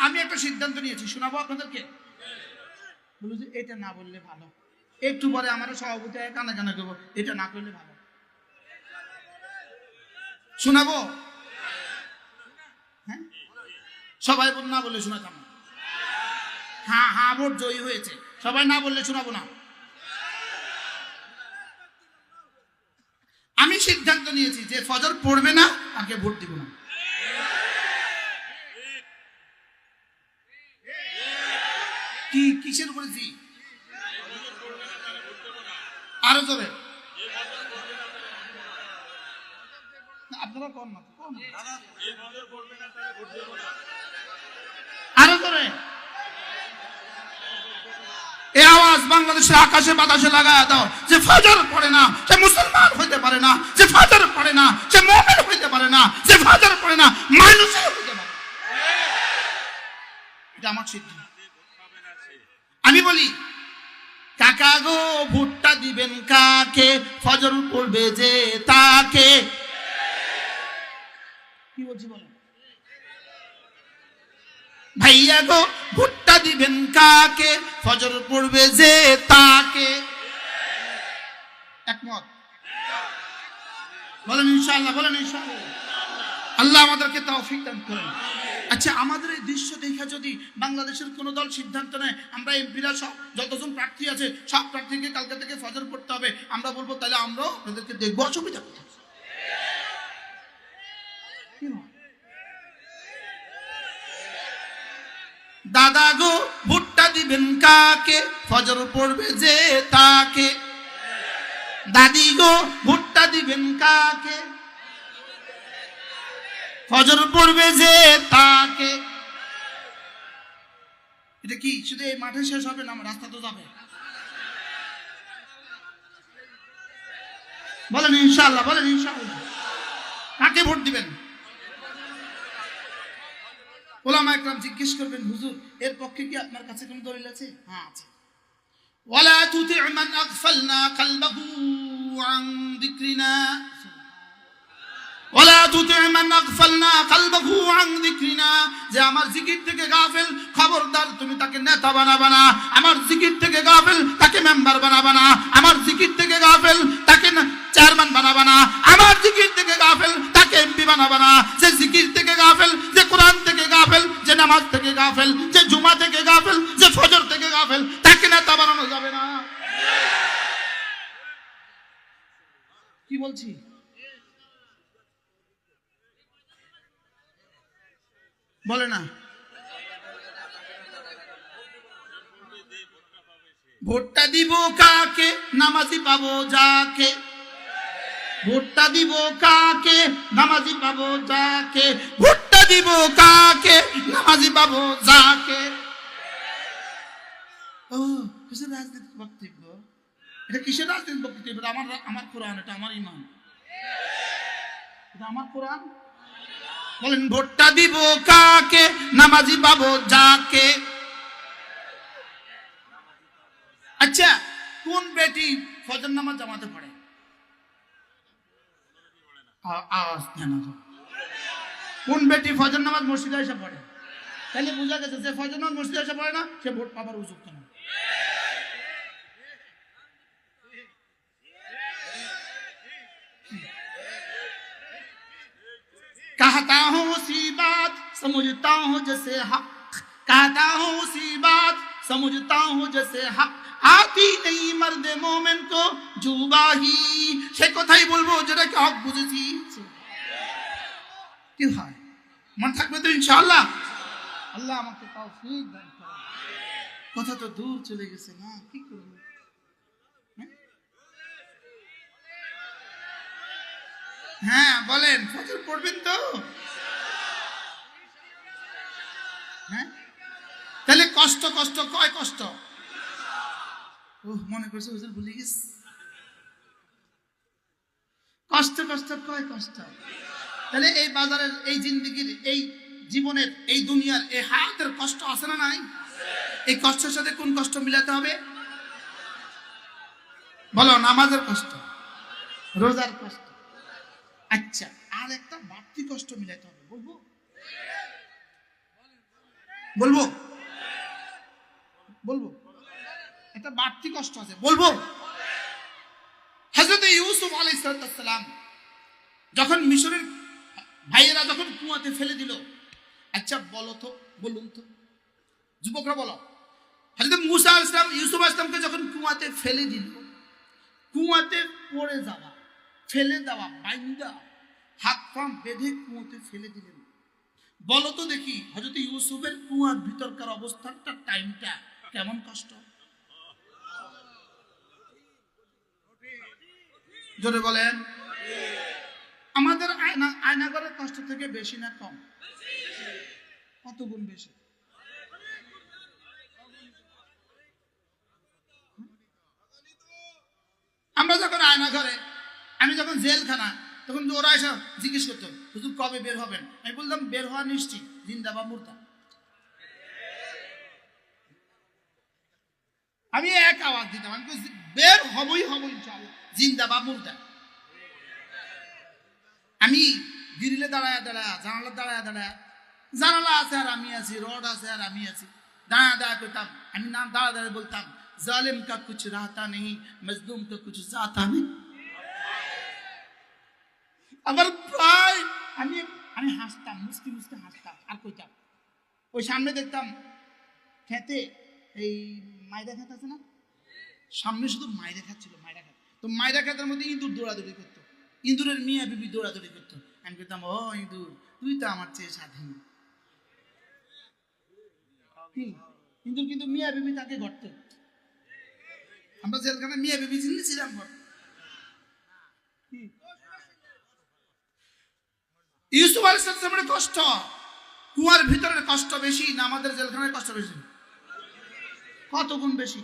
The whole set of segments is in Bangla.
আমি একটা সিদ্ধান্ত নিয়েছি। শোনাবো আপনাদেরকে? বলো যে, এটা না বললে ভালো। একটু পরে আমার সভাপতি কানা কানা করব। এটা না করলে ভালো। শোনাবো? হ্যাঁ? সবাই বল- না বললে শোনাতাম হ্যাঁ হ্যাঁ ভোট জয়ী হয়েছে। সবাই না বললে শোনাবো না। আমি সিদ্ধান্ত নিয়েছি যে ফজর পড়বে না, তাকে ভোট দিব না কি কিসের উপরে জি? আরও জোরে। এই আওয়াজ আকাশে বাতাসে দাও। যে ফাজার পড়ে না, সে মুসলমান হইতে পারে না, যে পড়ে না, সে হইতে পারে না, যে পড়ে না হইতে আমার সিদ্ধান্ত। বলি, কাকা গো, ভুট্টা দিবেন কাকে? ফজর পড়বে যে তাকে? কি বলছি বলেন ভাইয়া গো, ভুট্টা দিবেন কাকে? ফজর পড়বে যে তাকে? একমত? বলেন ইনশাআল্লাহ বলেন ইনশাআল্লাহ। আল্লাহ আমাদেরকে তৌফিক দান করেন। আমাদের এই দৃশ্য দেখে যদি বাংলাদেশের কোন দল সিদ্ধান্ত নেয়, আমরা এমপিরা সব, যতজন প্রার্থী আছে, সব প্রার্থীকে কালকে থেকে ফজর পড়তে হবে। আমরা বলব, তাহলে আমরাও তাদেরকে দেখব। অসুবিধা দাদা গো, ভুট্টা দিবেন কাকে? ফজর পড়বে যে তাকে। দাদি গো, ভুট্টা দিবেন কাকে? ফজর পড়বে যে তাকে। এটা কি? শুধু এই মাঠে শেষ হবে না রাস্তা তো যাবে? বলেন ইনশাআল্লাহ বলেন ইনশাআল্লাহ। কাকে ভোট দিবেন? ওলামা একরাম জিজ্ঞেস করবেন, হুজুর, এর পক্ষে কি আপনার কাছে কোনো দলিল আছে? হ্যাঁ আছে। ওয়ালা তুতি মান আগফালনা কলবাহু আন যিকরিনা। ওয়ালা তুতি মান আগফালনা কলবাহু আন যিকরিনা। যে আমার জিকির থেকে গাফিল, খবরদার, তুমি তাকে নেতা বানাবা না। আমার জিকির থেকে গাফিল, তাকে মেম্বার বানাবা না। বলে না। ভোটটা দিব কাকে? নামাজি পাবো যাকে। ভোটটা দিব কাকে? নামাজি পাবো যাকে। ভোটটা দিব কাকে? নামাজি পাবো যাকে। ও বক্তব্য এটা কিসের আমার আমার কোরআন, এটা আমার ইমান। এটা আমার কোরআন? বলেন ভোটটা দিব কাকে? নামাজি পাবো যাকে? আচ্ছা কোন বেটি ফজর নামাজ জামাতে পড়ে? কোন বেটি ফজর নামাজ মসজিদে এসে পড়ে? তাহলে বোঝা গেছে যে ফজর নামাজ মসজিদে এসে পড়ে না, সে ভোট পাবার উপযুক্ত उसी बात समझता हूँ जैसे हक कहता हूँ उसी बात समझता हूँ जैसे हक आती नहीं मर्द मोमेन को जुबाही সে কথাই বলবো যেটাকে হক বুঝেছি কি হয় মন থাকবে তো ইনশাআল্লাহ আল্লাহ আমাকে তৌফিক দান করুন কথা তো দূর চলে গেছে না কি করব হ্যাঁ? হ্যাঁ বলেন ফজর পড়বেন তো হ্যাঁ? তাহলে কষ্ট কষ্ট, কয় কষ্ট? মনে করছে হুজুর ভুলে গেছে। কষ্ট কষ্ট, কয় কষ্ট? তাহলে এই বাজারের, এই জিন্দিগির, এই জীবনের, এই দুনিয়ার, এই হায়াতের কষ্ট আছে না নাই? এই কষ্টের সাথে কোন কষ্ট মিলাতে হবে? বলো, নামাজের কষ্ট, রোজার কষ্ট। আচ্ছা আর একটা বাড়তি কষ্ট মিলাতে হবে, বলব? বলব? বলব? একটা বাড়তি কষ্ট আছে। বলব? হজরত ইউসুফ আলাইসালাম যখন মিশরের ভাইয়েরা যখন কুয়াতে ফেলে দিল আচ্ছা বলো তো, বলুন তো। যুবকরা বলো। হজরত মুসা আসলাম ইউসুফ আসলামকে যখন কুয়াতে ফেলে দিল, কুয়াতে পড়ে যাওয়া, ফেলে দেওয়া, বাইন্দা, হাত পা বেঁধে কুয়াতে ফেলে দিলেন। বলো তো দেখি হজরত ইউসুফের কুয়ার ভিতরকার অবস্থানটা, টাইমটা কেমন কষ্ট? জোরে বলেন। আমাদের আয়না আয়নাগরের কষ্ট থেকে বেশি না কম? কত গুণ বেশি? আমরা যখন আয়না ঘরে আমি যখন জেলখানা তখন ওরা এসে জিজ্ঞেস করতো, হুজুর, কবে বের হবেন? আমি বললাম, বের হওয়া নিশ্চিত, জিন্দা বা মুর্দা। আমি এক আওয়াজ দিতাম, আমি বের হবই হব ইনশাআল্লাহ, জিন্দা বা মুর্দা। আমি গ্রিলে দাঁড়ায় দাঁড়ায়, জানালা দাঁড়ায় দাঁড়ায়, জানালা আছে আর আমি আছি, রড আছে আর আমি আছি দাঁড়া দাঁড়া করতাম আমি নাম দাঁড়া দাঁড়া বলতাম, জালেম কা কুছ রাহতা নেই মজলুম কা কুছ জাতা নেই আবার প্রায় আমি আমি হাসতাম মুসকি মুসকি হাসতাম, আর কইতাম। ওই সামনে দেখতাম খেতে এই মাইরা খেত আছে না? সামনে শুধু মাইরা খাত ছিল মাইরা খাত। তো মাইরা খাতের মধ্যে ইঁদুর দৌড়াদৌড়ি করতো। ইঁদুরের মিয়া বিবি দৌড়াদৌড়ি করতো। আমি বলতাম ও ইঁদুর, তুই তো আমার চেয়ে স্বাধীন? ইঁদুর কিন্তু মিয়া বিবি তাকে ঘটতো আমরা জেলখানে মিয়া বিবি ছিলাম ঘর? ইউসুফ আলাইসালামের কষ্ট। কুয়ার ভিতরের কষ্ট বেশি না আমাদের জেলখানার কষ্ট বেশি? কত গুণ বেশি?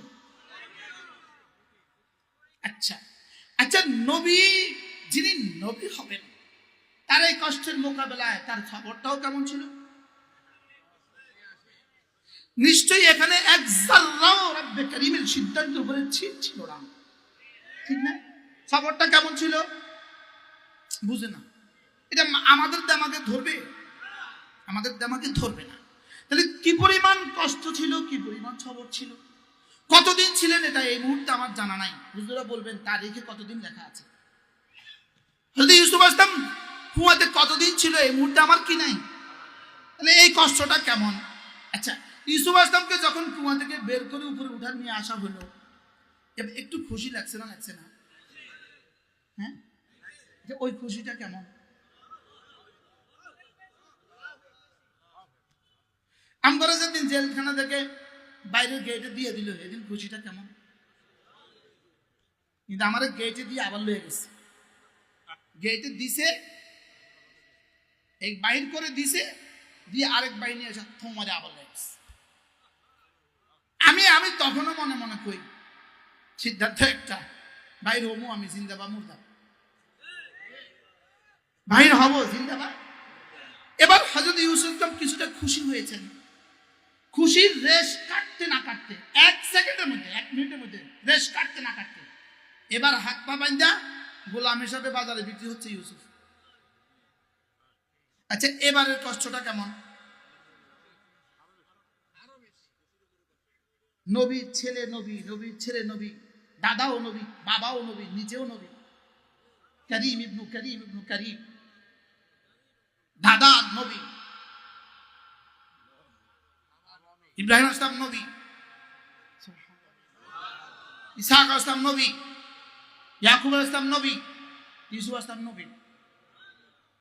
আচ্ছা আচ্ছা নবী, যিনি নবী হবেন, তার এই কষ্টের মোকাবেলায় তার খবরটাও কেমন ছিল? নিশ্চয়ই এখানে এক জাল্লাও রব্বে করিমের সিদ্ধান্ত উপরে ছিল না। ঠিক না? খবরটা কেমন ছিল? বুঝে না। এটা আমাদের দামাকে ধরবে? আমাদের দামাকে ধরবে না। তাহলে কি পরিমাণ কষ্ট ছিল, কি পরিমাণ খবর ছিল? কতদিন ছিলেন এটা? এই মুহূর্তে আমার জানা নাই। হুজুরা বলবেন তারিখে কতদিন লেখা আছে? যদি ইউসুফ আসলাম কুয়াতে কতদিন ছিল? এই মুহূর্তে আমার কি নাই? তাহলে এই কষ্টটা কেমন? আচ্ছা ইউসুফ আসলামকে যখন কুয়া থেকে বের করে উপরে উঠার নিয়ে আসা হলো একটু খুশি লাগছে না লাগছে না? হ্যাঁ? ওই খুশিটা কেমন? আমরা যেদিন জেলখানা থেকে বাইরের গেটে দিয়ে দিল, এদিন খুশিটা কেমন? কিন্তু আমার গেটে দিয়ে আবার লয়ে গেছে। গেটে দিছে এই বাইর করে দিছে, দিয়ে আরেক বাহিনী এসে থমারে আবার লয়ে গেছে। আমি আমি তখনও মনে মনে কই সিদ্ধার্থ একটা বাইর হব আমি জিন্দাবা মুর্দা বাইর হব জিন্দাবা এবার হজরত ইউসুফ কিছুটা খুশি হয়েছেন খুশির রেশ কাটতে না কাটতে, এক সেকেন্ডের মধ্যে, এক মিনিটের মধ্যে রেশ কাটতে না কাটতে। এবার হাত পা বান্ধা গোলাম হিসাবে বাজারে বিক্রি হচ্ছে ইউসুফ। আচ্ছা এবারের কষ্টটা কেমন? নবীর ছেলে নবী নবীর ছেলে নবী, দাদাও নবী, বাবাও নবী, নিজেও নবী। করিম ইবনু করিম ইবনু করিম। দাদা নবী। ইব্রাহিম আসলাম নবী। ইসাহাক আসলাম নবী। ইয়াকুব আসলাম নবী। ইসু আসলাম নবী।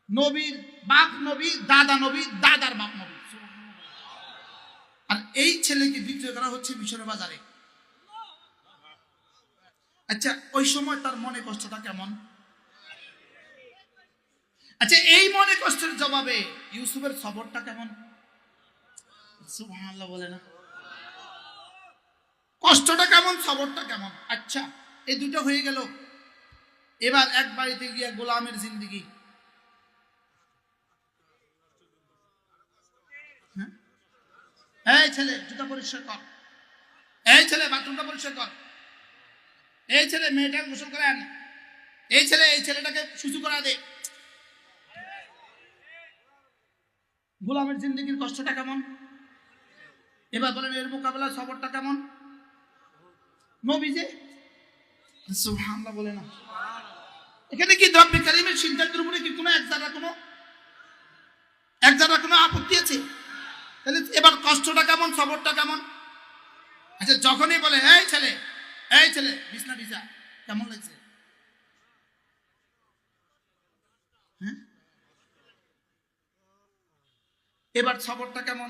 নবীর বাপ নবী, দাদা নবী, দাদার বাপ নবী। আর এই ছেলেকে বিক্রয় করা হচ্ছে মিশরের বাজারে। আচ্ছা ওই সময় তার মনে কষ্টটা কেমন? আচ্ছা এই মনে কষ্টের জবাবে ইউসুফের খবরটা কেমন? কষ্টটা কেমন খবরটা কেমন? আচ্ছা এই দুটো হয়ে গেল। এবার এক বাড়িতে গিয়া গোলামের জিন্দিগি। হ্যাঁ? ছেলে, জুতা পরিষ্কার কর। এই ছেলে, বাথরুমটা পরিষ্কার কর। এই ছেলে, মেয়েটাকে গোসল করে আন এই ছেলে, এই ছেলেটাকে সুসু করা দে। গোলামের জিন্দগির কষ্টটা কেমন? এবার বলেন, এর মোকাবেলায় সবরটা কেমন? নবী যে সুবহানাল্লাহ বলে না। এখানে কি দ্রব্য কারিমের সিদ্ধান্তের উপরে কি কোনো এক জায়গা কোনো এক জায়গা কোনো আপত্তি আছে? তাহলে এবার কষ্টটা কেমন সবরটা কেমন? আচ্ছা যখনই বলে, এই ছেলে এই ছেলে, বিছনা বিছা কেমন লাগছে? হ্যাঁ? এবার সবরটা কেমন?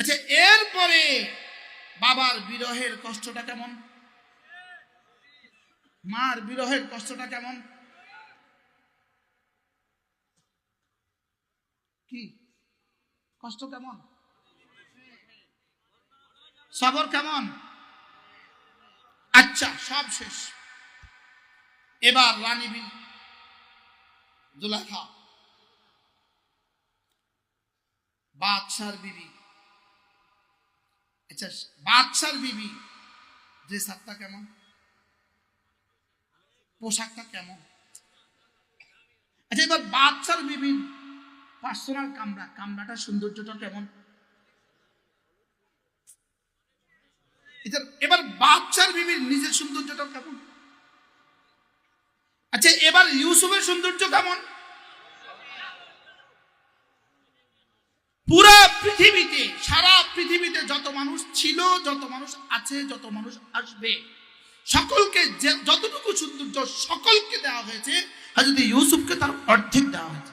আচ্ছা এরপরে বাবার বিরহের কষ্টটা কেমন? মার বিরহের কষ্টটা কেমন? কি? কষ্ট কেমন? সবর কেমন? আচ্ছা সব শেষ। এবার রানী বিন জুলাখা বাদশার বিবি। আচ্ছা বাদশার বিবি ড্রেসারটা কেমন? পোশাকটা কেমন? আচ্ছা এবার বাচ্চার বিবির পার্সোনাল কামরা, কামরাটা সৌন্দর্যটা কেমন? এবার বাচ্চার বিবির নিজের সৌন্দর্যটা কেমন? আচ্ছা এবার ইউসুফের সৌন্দর্য কেমন? পুরা পৃথিবীতে সারা পৃথিবীতে যত মানুষ ছিল, যত মানুষ আছে, যত মানুষ আসবে, সকলকে যতটুকু সৌন্দর্য সকলকে দেওয়া হয়েছে আর যদি ইউসুফকে তার অর্ধেক দেওয়া হয়েছে।